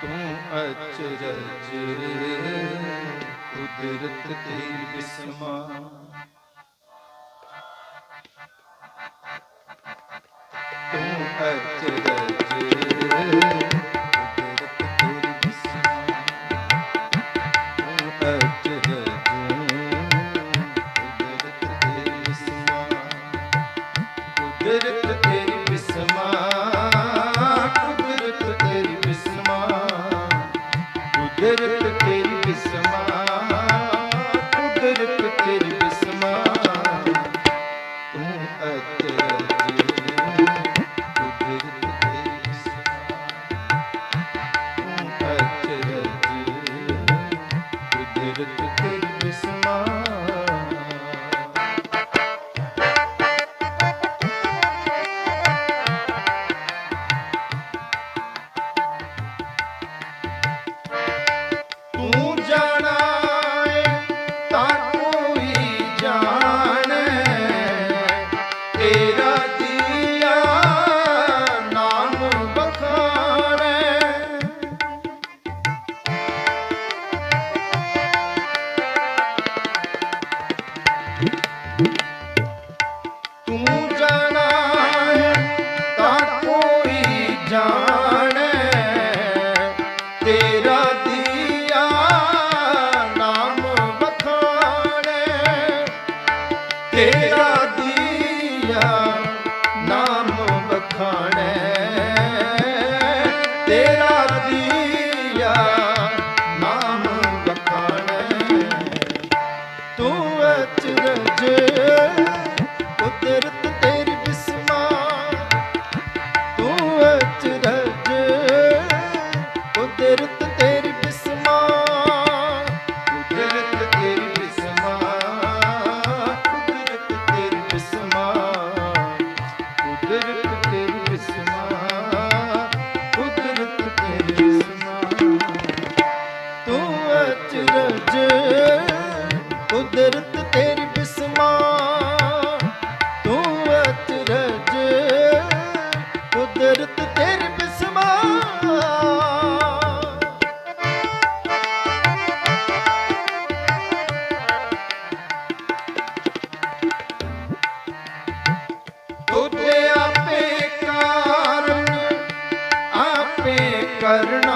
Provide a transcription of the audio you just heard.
ਤੂੰ ਅਚਰਜ ਕੁਦਰਤ ਤੇਰੀ ਬਿਸਮਾ। ਤੂੰ ਅਚਰਜ ਕੁਦਰਤ ਤੇਰੀ ਬਿਸਮਾ ਕੁਦਰਤ ਤੇਰੀ ਬਿਸਮਾ ਤੂੰ ਅਚਰਜ ਕੁਦਰਤ ਤੇਰੀ ਬਿਸਮਾ ਤੂੰ ਅਚਰਜ, ਕੁਦਰਤ ਤੇਰੀ ਜਾਣੈ, ਤੇਰਾ ਦੀਆ ਨਾਮ ਬਖਾਣੈ ਤੇਰਾ ਦੀਆ ਨਾਮ ਬਖਾਣੈ ਤੇਰਾ ਦੀਆ ਨਾਮ ਬਖਾਣੈ ਤੂੰ ਅਚਰਜ ਕੁਦਰਤ ਅਚਰਜ ਕੁਦਰਤ ਤੇਰੀ ਬਿਸਮਾ। ਤੂੰ ਅਚਰਜ ਕੁਦਰਤ ਤੇਰੀ ਬਿਸਮਾ। ਤੁਝੇ ਆਪੇ ਕਾਰਨ ਆਪੇ ਕਰਨ